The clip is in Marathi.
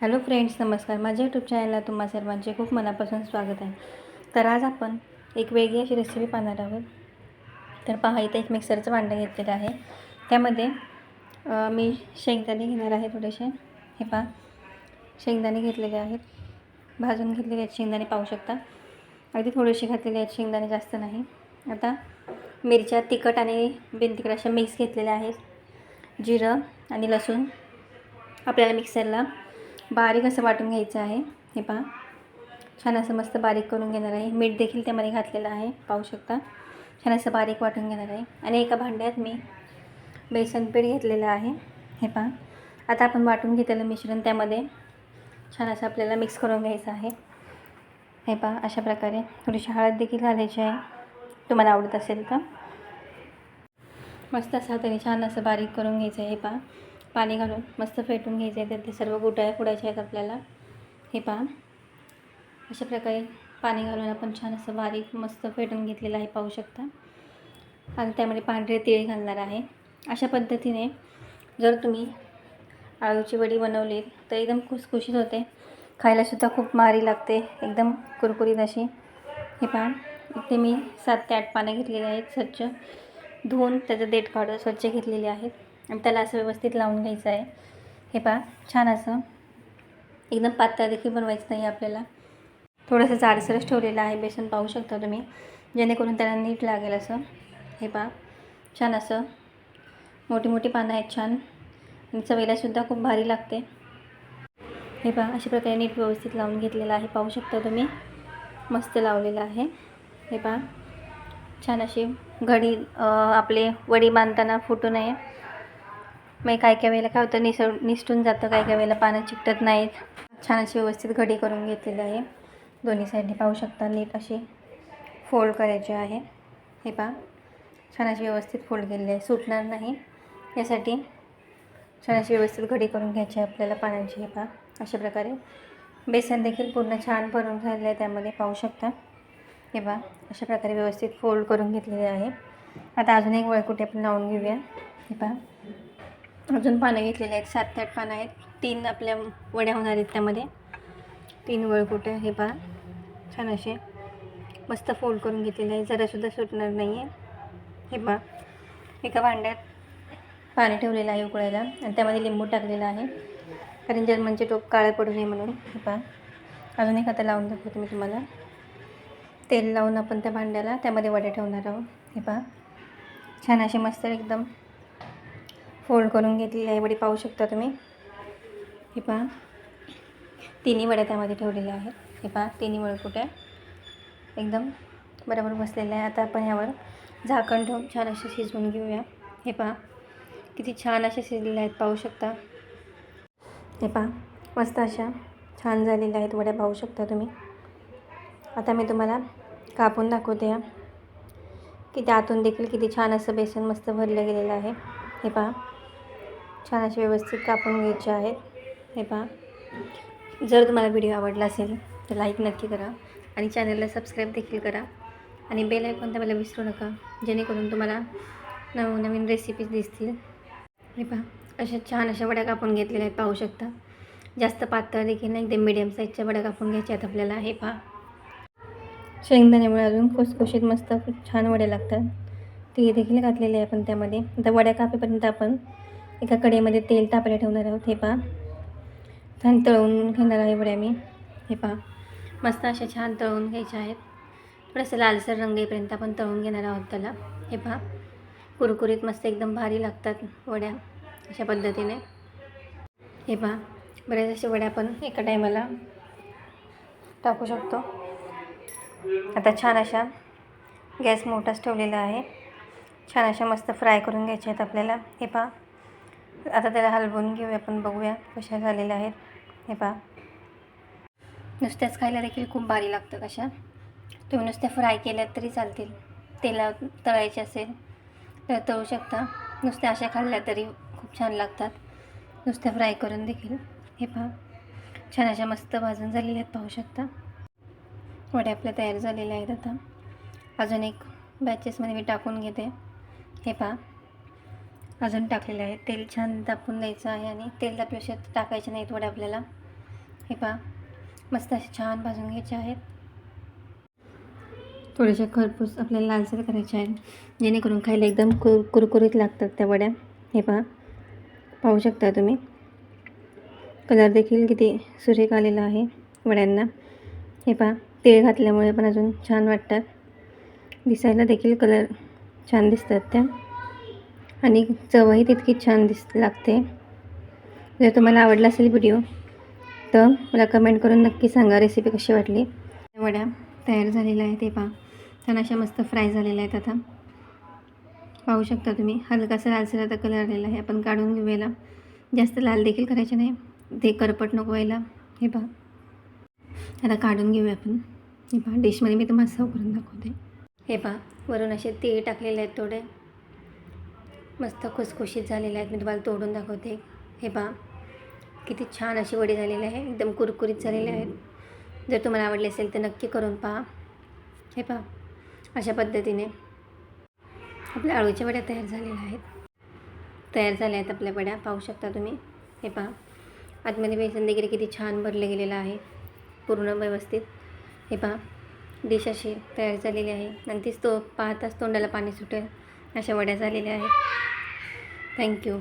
हॅलो फ्रेंड्स नमस्कार. माझ्या यूट्यूब चॅनलला तुम्हा सर्वांचे खूप मनापासून स्वागत आहे. तर आज आपण एक वेगळी अशी रेसिपी पाहणार आहोत. तर पहा इथे एक मिक्सरचं भांडं घेतलेलं आहे. त्यामध्ये मी शेंगदाणे घेणार आहे थोडेसे. हे पहा शेंगदाणे घेतलेले आहेत. भाजून घेतलेले आहेत शेंगदाणे पाहू शकता. अगदी थोडेसे घातलेले आहेत शेंगदाणे जास्त नाही. आता मिरच्या तिखट आणि बिनतिखट अशा मिक्स घेतलेल्या आहेत. जिरं आणि लसूण आपल्याला मिक्सरला बारीक असं वाटून घ्यायचं आहे. हे पहा. छान असं मस्त बारीक करून घेणार आहे. मीठ देखील त्यामध्ये घातलेलं आहे. पाहू शकता. छान असं बारीक वाटून घेणार आहे. आणि एका भांड्यात मी बेसन पीठ घेतलेलं आहे. हे पहा. आता आपण वाटून घेतलेलं मिश्रण त्यामध्ये छान असं आपल्याला मिक्स करून घ्यायचं आहे. हे पहा. अशा प्रकारे. थोडीशी हळद देखील घालायची आहे. तुम्हाला आवडत असेल तर. मस्त असं हाताने छान असं बारीक करून घ्यायचं आहे. हे पहा. पाणी घालून मस्त फेटून घ्यायचे आहे तर ते सर्व गुटाळ्या फोडायच्या आहेत आपल्याला. हे पहा. अशा प्रकारे पाणी घालून आपण छान असं बारीक मस्त फेटून घेतलेलं आहे पाहू शकता. आणि त्यामध्ये पांढरे तिळ घालणार आहे. अशा पद्धतीने जर तुम्ही आळूची वडी बनवली तर एकदम खुसखुशीत होते. खायलासुद्धा खूप मारी लागते. एकदम कुरकुरीत अशी. हे पहा. इथे मी सात ते आठ पानं घेतलेली आहेत स्वच्छ. धुवून त्याचं देठ काढून स्वच्छ घेतलेले आहेत. आणि त्याला असं व्यवस्थित लावून घ्यायचं आहे. हे पहा छान असं. एकदम पातळ देखील बनवायचं नाही आपल्याला. थोडंसं जाडसरच ठेवलेलं आहे बेसन पाहू शकता तुम्ही. जेणेकरून त्याला नीट लागेल असं. हे पहा छान असं. मोठी मोठी पानं आहेत छान. आणि चवीलासुद्धा खूप भारी लागते. हे पहा अशा प्रकारे नीट व्यवस्थित लावून घेतलेलं आहे. पाहू शकता तुम्ही. मस्त लावलेलं आहे. हे पहा छान अशी घडी आपले वडी बांधताना फुटू नये. मग काय काय वेळेला काय होतं निसळ निसटून जातं काय काय वेळेला पानं चिकटत नाहीत. छान अशी व्यवस्थित घडी करून घेतलेली आहे. दोन्ही साईडने पाहू शकता नीट अशी फोल्ड करायची आहे. हे पहा छान अशी व्यवस्थित फोल्ड केलेली आहे. सुटणार नाही. यासाठी छान अशी व्यवस्थित घडी करून घ्यायची आहे आपल्याला पाण्याची हे पहा अशा प्रकारे. बेसन देखील पूर्ण छान भरून झालेलं आहे त्यामध्ये पाहू शकता. हे पहा अशा प्रकारे व्यवस्थित फोल्ड करून घेतलेले आहे. आता अजून एक वळकुटी आपण लावून घेऊया. हे पहा अजून पानं घेतलेले आहेत सात ते आठ पानं आहेत. तीन आपल्या वड्या होणार आहेत त्यामध्ये. तीन वळकुटं हे पहा. छान असे. मस्त फोल्ड करून घेतलेले आहे. जरासुद्धा सुटणार नाही आहे हे पहा. एका भांड्यात पाणी ठेवलेलं आहे उकळायला. आणि त्यामध्ये लिंबू टाकलेलं आहे. कारण जर्मनचे टोप काळे पडू नये म्हणून. हे पहा. अजून एक आता लावून दाखवते मी तुम्हाला. तेल लावून आपण त्या भांड्याला त्यामध्ये वड्या ठेवणार आहोत. हे पहा. छान असे मस्त एकदम फोल्ड करून घेतलेली आहे. वडी पाहू शकता तुम्ही. हे पहा. तिन्ही वड्या त्यामध्ये ठेवलेल्या आहेत. हे पहा तिन्ही वळकुट्या एकदम बरोबर बसलेल्या आहे. आता आपण ह्यावर झाकण ठेवून छान असे शिजवून घेऊया. हे पहा किती छान असे शिजलेले आहेत. पाहू शकता. हे पहा मस्त अशा छान झालेल्या आहेत वड्या. पाहू शकता तुम्ही. आता मी तुम्हाला कापून दाखवते या. की त्यातून देखील किती छान असं बेसन मस्त भरलं गेलेलं आहे. हे पहा. छान असे व्यवस्थित कापून घ्यायचे आहेत. हे पहा. जर तुम्हाला व्हिडिओ आवडला असेल तर लाईक नक्की करा आणि चॅनलला सबस्क्राईब देखील करा. आणि बेल आयकॉन मला विसरू नका जेणेकरून तुम्हाला नवनवीन रेसिपीज दिसतील. हे पहा. अशा छान अशा वड्या कापून घेतलेल्या आहेत पाहू शकता. जास्त पातळ देखील नाही एकदम मिडियम साईजच्या वड्या कापून घ्यायच्या आहेत आपल्याला. हे पहा. शेंगदाण्यामुळे अजून खुसखुशीत मस्त छान वड्या लागतात. ते देखील घातलेले आहे आपण त्यामध्ये. आता वड्या कापेपर्यंत आपण एका कडेमध्ये तेल तापायला ठेवणार आहोत हे पहा. छान तळून घेणार आहे वड्या मी हे पहा. मस्त अशा छान तळून घ्यायच्या आहेत. थोडंसं लालसर रंग येईपर्यंत आपण तळून घेणार आहोत त्याला हे पहा. कुरकुरीत मस्त एकदम भारी लागतात वड्या अशा पद्धतीने. हे पहा बऱ्याच अशा वड्या आपण एका टायमाला टाकू शकतो. आता छान अशा गॅस मोठाच ठेवलेला आहे. छान अशा मस्त फ्राय करून घ्यायच्या आहेत आपल्याला हे पहा. आता त्याला हलवून घेऊया आपण बघूया कशा झालेल्या आहेत. हे पहा. नुसत्याच खायला देखील खूप भारी लागतं कशा. तुम्ही नुसत्या फ्राय केल्या तरी चालतील. तेला तळायचे असेल तर तळू शकता. नुसत्या अशा खाल्ल्या तरी खूप छान लागतात. नुसत्या फ्राय करून देखील. हे पहा. छान अशा मस्त भाजून झालेल्या आहेत पाहू शकता. वड्या आपल्या तयार झालेल्या आहेत आता. अजून एक बॅचेसमध्ये मी टाकून घेते. हे पहा. अजून टाकलेलं आहे. तेल छान तापून द्यायचं आहे आणि तेल तापल्याशिवाय टाकायचे नाहीत वड्या आपल्याला. हे पहा मस्त असे छान भाजून घ्यायचे आहेत. थोडेसे खरपूस आपल्याला लालसर करायचे आहेत. जेणेकरून खायला एकदम कुर कुरकुरीत लागतात त्या वड्या. हे पहा पाहू शकता तुम्ही. कलर देखील किती सुरेख आलेला आहे वड्यांना. हे पहा तेळ घातल्यामुळे पण अजून छान वाटतात. दिसायला देखील कलर छान दिसतात त्या. आणि चवही तितकी छान दिस लागते. जर तुम्हाला आवडला असेल व्हिडिओ तर मला कमेंट करून नक्की सांगा रेसिपी कशी वाटली. वड्या तयार झालेल्या आहेत ते पहा. छान अशा मस्त फ्राय झालेल्या आहेत आता. पाहू शकता तुम्ही हलकासा लालसर आता कलर आलेला आहे. आपण काढून घेऊयाला. जास्त लाल देखील करायचे नाही. ते करपट नको व्हायला. हे पहा. आता काढून घेऊया आपण. हे पहा डिशमध्ये मी तुम्हाला सर्व करून दाखवते. हे पहा वरून असे तीळ टाकलेले आहेत थोडे. मस्त खुसखुशीत झालेल्या आहेत. मी तुम्हाला तोडून दाखवते. हे पहा किती छान अशी वडी झालेली आहे. एकदम कुरकुरीत झालेले आहेत. जर तुम्हाला आवडले असेल तर नक्की करून पहा. हे पहा अशा पद्धतीने आपल्या आळूच्या वड्या तयार झालेल्या आहेत. तयार झाल्या आहेत आपल्या वड्या पाहू शकता तुम्ही. हे पहा आतमध्ये बेसन वगैरे किती छान भरले गेलेलं आहे. पूर्ण व्यवस्थित. हे पहा डिश अशी तयार झालेली आहे. आणि तीच तो पाहताच तोंडाला पाणी सुटेल. अशा वड्या झालेल्या आहेत. थँक्यू